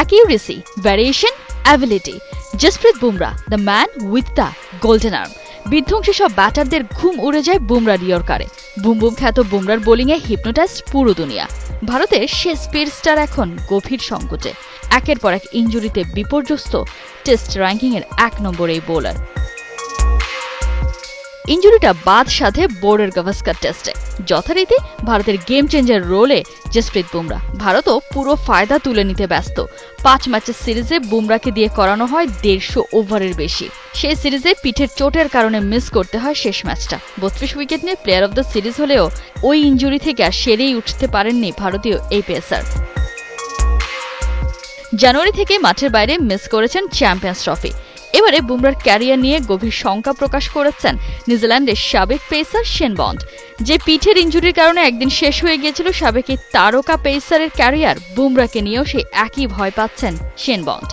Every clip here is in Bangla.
Accuracy variation, ability. Jasprit Bumrah, the man with the golden arm. বিধ্বংসী সব ব্যাটারদের ঘুম উড়ে যায় বুমরার ইয়র্কারে বুম বুম খ্যাত বুমরার বোলিংয়ে হিপনোটাইজ পুরো দুনিয়া ভারতের সে স্পিড স্টার এখন গভীর সংকটে একের পর এক ইঞ্জুরিতে বিপর্যস্ত টেস্ট র্যাঙ্কিংয়ের এক নম্বর এই বোলার ইঞ্জুরিটা বাদ সাধে বোর্ডের গাভাস্কার টেস্টে। যথারীতি ভারতের গেম চেঞ্জার রোলে জসপ্রীত বুমরা। ভারতও পুরো ফায়দা তুলে নিতে ব্যস্ত। পাঁচ ম্যাচের সিরিজে বুমরাকে দিয়ে করানো হয় দেড়শো ওভারের বেশি। সেই সিরিজে পিঠের চোটের কারণে মিস করতে হয় শেষ ম্যাচটা বত্রিশ উইকেট নিয়ে প্লেয়ার অব দ্য সিরিজ হলেও ওই ইঞ্জুরি থেকে আর সেরেই উঠতে পারেননি ভারতীয় এই পেসার জানুয়ারি থেকে মাঠের বাইরে মিস করেছেন চ্যাম্পিয়ন্স ট্রফি এবারে বুমরার ক্যারিয়ার নিয়ে গভীর শঙ্কা প্রকাশ করেছেন নিউজিল্যান্ডের সাবেক পেসার শেন বন্ড। যে পিঠের ইঞ্জুরির কারণে একদিন শেষ হয়ে গিয়েছিল সাবেক এই তারকা পেসারের ক্যারিয়ার, বুমরাকে নিয়েও সে একই ভয় পাচ্ছেন শেন বন্ড।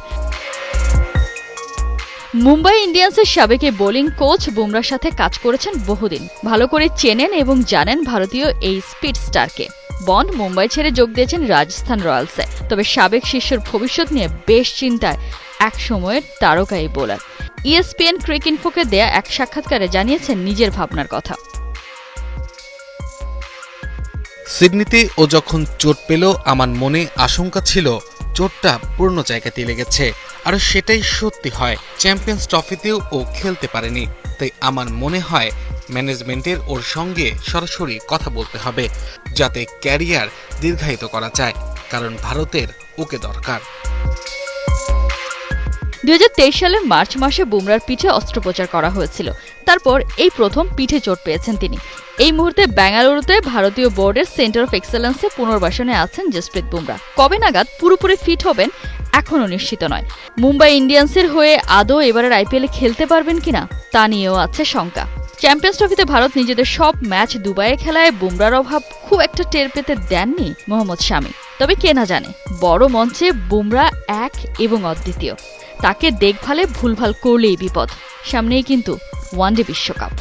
মুম্বাই ইন্ডিয়ান্সের সাবেক বোলিং কোচ বুমরার সাথে কাজ করেছেন বহুদিন। ভালো করে চেনেন এবং জানেন ভারতীয় এই স্পিড স্টারকে। বন্ড মুম্বাই ছেড়ে যোগ দিয়েছেন রাজস্থান রয়্যালসে। তবে সাবেক শিষ্যর ভবিষ্যৎ নিয়ে বেশ চিন্তায় এক সময়ের তারকা এই বোলার ইএসপিএন ক্রিক ইনফোকে দেয়া এক সাক্ষাৎকারে জানিয়েছেন নিজের ভাবনার কথা। সিডনিতে ও যখন চোট পেল, আমার মনে আশঙ্কা ছিল চোটটা পূর্ণ জায়গাতে লেগেছে। আর সেটাই সত্যি হয়, চ্যাম্পিয়ন্স ট্রফিতেও ও খেলতে পারেনি। তাই আমার মনে হয় ম্যানেজমেন্টের ওর সঙ্গে সরাসরি কথা বলতে হবে, যাতে ক্যারিয়ার দীর্ঘায়িত করা যায়, কারণ ভারতের ওকে দরকার। দুই সালের মার্চ মাসে বুমরার পিঠে অস্ত্রোপচার করা হয়েছিল। তারপর এই প্রথম পিঠে চোট পেয়েছেন তিনি। এই মুহূর্তে বেঙ্গালুরুতে ভারতীয় বোর্ডের সেন্টার অফ এক্সেলেন্সে পুনর্বাসনে আছেন জসপ্রীত বুমরা। কবে নাগাদ পুরোপুরি ফিট হবেন এখনও নিশ্চিত নয়। মুম্বাই ইন্ডিয়ান্সের হয়ে আদৌ এবারের আইপিএলে খেলতে পারবেন কিনা তা নিয়েও আছে শঙ্কা। চ্যাম্পিয়ন্স ট্রফিতে ভারত নিজেদের সব ম্যাচ দুবাইয়ে খেলায় বুমরার অভাব খুব একটা টের পেতে দেননি মোহাম্মদ শামি। তবে কে না জানে, বড় মঞ্চে বুমরা এক এবং অদ্বিতীয়। তাকে দেখভালে ভুলভাল করলেই বিপদ। সামনেই কিন্তু ওয়ানডে বিশ্বকাপ।